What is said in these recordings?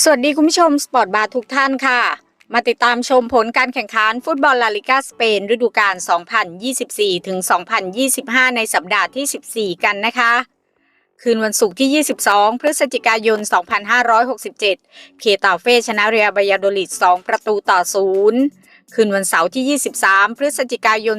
สวัสดีคุณผู้ชมสปอร์ตบาร์ทุกท่านค่ะ มาติดตามชมผลการแข่งขันฟุตบอลลาลิกาสเปนฤดูกาล 2024 ถึง 2025 ในสัปดาห์ที่ 14 กันนะคะ คืนวันศุกร์ที่ 22 พฤศจิกายน 2567 เคตาเฟ่ชนะเรียบายาโดลิด 2 ประตูต่อ 0 คืนวันเสาร์ที่ 23 พฤศจิกายน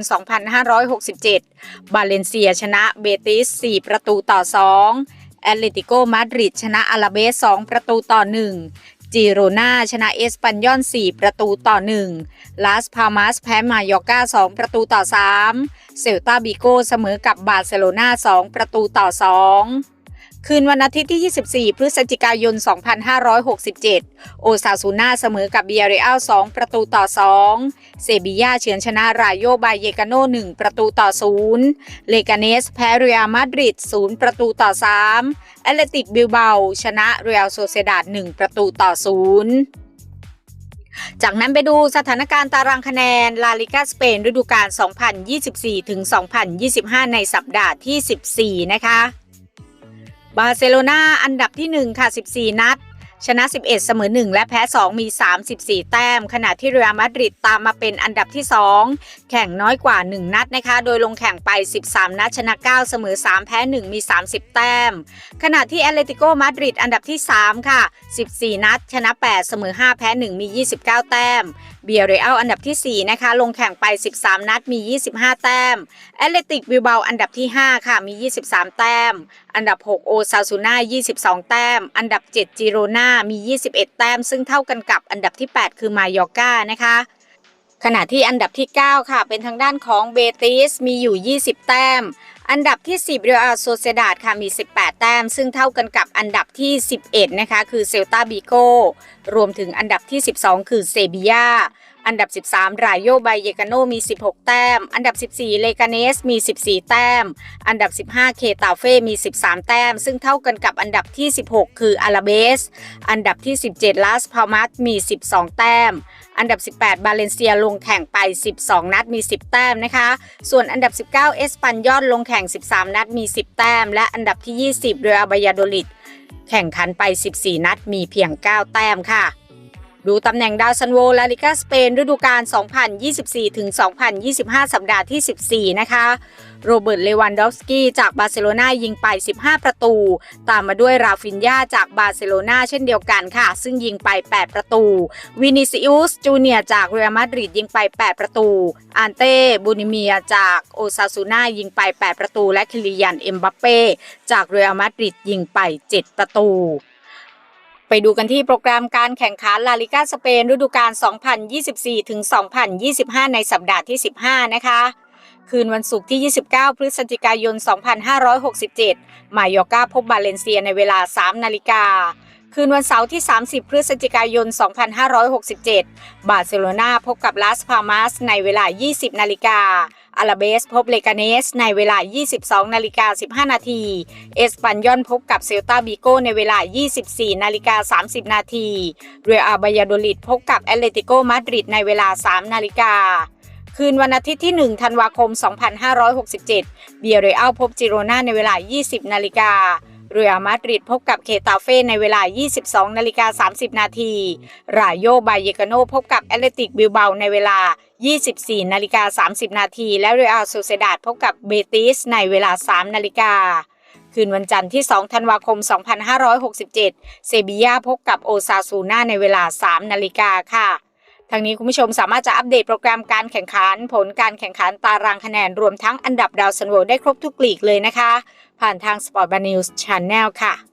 2567 บาเลนเซียชนะเบติส 4 ประตูต่อ 2 แอตเลติโกมาดริดชนะอาราเบส 2 ประตูต่อ 1 จิโรนาชนะเอสปันยอน 4 ประตูต่อ 1 ลาสพามาสแพ้มายอร์กา2 ประตูต่อ 3 เซลตาบิโกเสมอกับบาร์เซโลนา 2 ประตูต่อ 2 คืนวันอาทิตย์ที่ 24 พฤศจิกายน 2567 โอซาซูน่าเสมอกับเบียเรอัล2ประตูต่อ 2 เซบียาเฉือนชนะรายโยบายเยกาโน 1 ประตูต่อ 0 เลกาเนสแพ้เรียลมาดริด 0 ประตูต่อ 3 แอตเลติกบิลเบา ชนะเรียลโซเซดาด 1 ประตูต่อ 0จากนั้นไปดูสถานการณ์ตารางคะแนน ลาลิกาสเปนฤดูกาล 2024-2025 ในสัปดาห์ที่ 14 นะคะ บาร์เซโลนาอันดับที่ 1 ค่ะ 14 นัด ชนะ 11 เสมอ 1 และแพ้ 2 มี 34 แต้ม ขณะที่เรอัลมาดริดตามมาเป็นอันดับที่ 2 แข่งน้อยกว่า 1 นัดนะคะ โดยลงแข่งไป 13 นัด ชนะ 9 เสมอ 3 แพ้ 1 มี 30 แต้ม ขณะที่แอตเลติโกมาดริดอันดับที่ 3 ค่ะ 14 นัด ชนะ 8 เสมอ 5 แพ้ 1 มี 29 แต้ม เบียเรอัลอันดับที่ 4 นะคะ ลงแข่งไป 13 นัดมี 25 แต้มแอตเลติกบิลเบาอันดับที่ 5 ค่ะมี 23 แต้ม อันดับ 6 โอซาซูน่า22 แต้ม อันดับ 7 จิโรนามี 21 แต้ม ซึ่งเท่ากันกับอันดับที่ 8 คือมายอร์กานะคะขณะที่อันดับที่ 9 ค่ะ เป็นทางด้านของเบติสมีอยู่ 20 แต้มอันดับที่ 10เรียลโซเซดาดค่ะมี 18 แต้ม ซึ่งเท่ากันกับอันดับที่ 11 นะคะ คือเซลตาบิโกรวมถึงอันดับที่ 12 คือเซบียา อันดับ 13 รายโยไบเยกาโนมี 16 แต้ม อันดับ 14 เลกาเนสมี 14 แต้ม อันดับ 15 เคตาเฟ่ มี 13 แต้ม ซึ่งเท่ากันกับอันดับที่ 16 คืออาราเบส อันดับที่ 17 ลาสพามัสมี 12 แต้ม อันดับ 18 บาเลนเซียลงแข่งไป 12 นัดมี 10 แต้มนะคะ ส่วนอันดับ 19 เอสปันยอนลงแข่ง 13 นัดมี 10 แต้ม และอันดับที่ 20 เรอัลบายาโดลิดแข่งขันไป 14 นัดมีเพียง 9 แต้มค่ะ ดูตำแหน่งดาวซันโวลาลิกาสเปนฤดูกาล 2024ถึง2025 สัปดาห์ที่ 14 นะคะ โรเบิร์ต เลวันดอฟสกี้จากบาร์เซโลนายิงไป 15 ประตู ตามมาด้วยราฟินยาจากบาร์เซโลนาเช่นเดียวกันค่ะ ซึ่งยิงไป 8 ประตู วินิซิอุส จูเนียจากเรอัลมาดริดยิงไป 8 ประตูอันเต้ บูนิเมียจากโอซาซูน่ายิงไป 8 ประตู และคิลิยัน เอ็มบัปเป้ จากเรอัลมาดริดยิงไป 7 ประตู ไปดูกันที่โปรแกรมการแข่งขันลาลิกาสเปนฤดูกาล 2024 ถึง 2025 ในสัปดาห์ที่ 15 นะคะ คืนวันศุกร์ที่ 29 พฤศจิกายน 2567 มายอกาพบบาเลนเซียในเวลา 3 นาฬิกา คืนวันเสาร์ที่ 30 พฤศจิกายน 2567 บาร์เซโลนาพบกับลาสพามาสในเวลา 20 นาฬิกา อาราเบสพบเลกาเนสในเวลา 22 นาฬิกา 15 นาที เอสปันยอนพบกับเซลตาบิโกในเวลา 24 นาฬิกา 30 นาทีเรอาบายาโดลิดพบกับแอตเลติโกมาดริดในเวลา 3 นาฬิกาคืนวันอาทิตย์ที่ 1 ธันวาคม 2567 เบียเรอัลพบจิโรนาในเวลา 20 นาฬิกา เรือมาดริดพบกับเคตาเฟ่ในเวลา 22 นาฬิกา 30 นาทีรายโยบายเยกาโนพบกับแอตเลติกบิลเบาในเวลา 24 นาฬิกา 30 นาทีและเรอัลโซเซดาดพบกับเบติสในเวลา 3 นาฬิกาคืนวันจันทร์ที่ 2 ธันวาคม 2567 เซบียาพบกับโอซาซูน่าในเวลา 3 นาฬิกาค่ะ ทางนี้คุณผู้ชมสามารถจะอัปเดตโปรแกรมการแข่งขัน ผลการแข่งขันตารางคะแนน รวมทั้งอันดับดาวซันโวได้ครบทุกลีกเลยนะคะ ผ่านทาง Sport b a n News Channel ค่ะ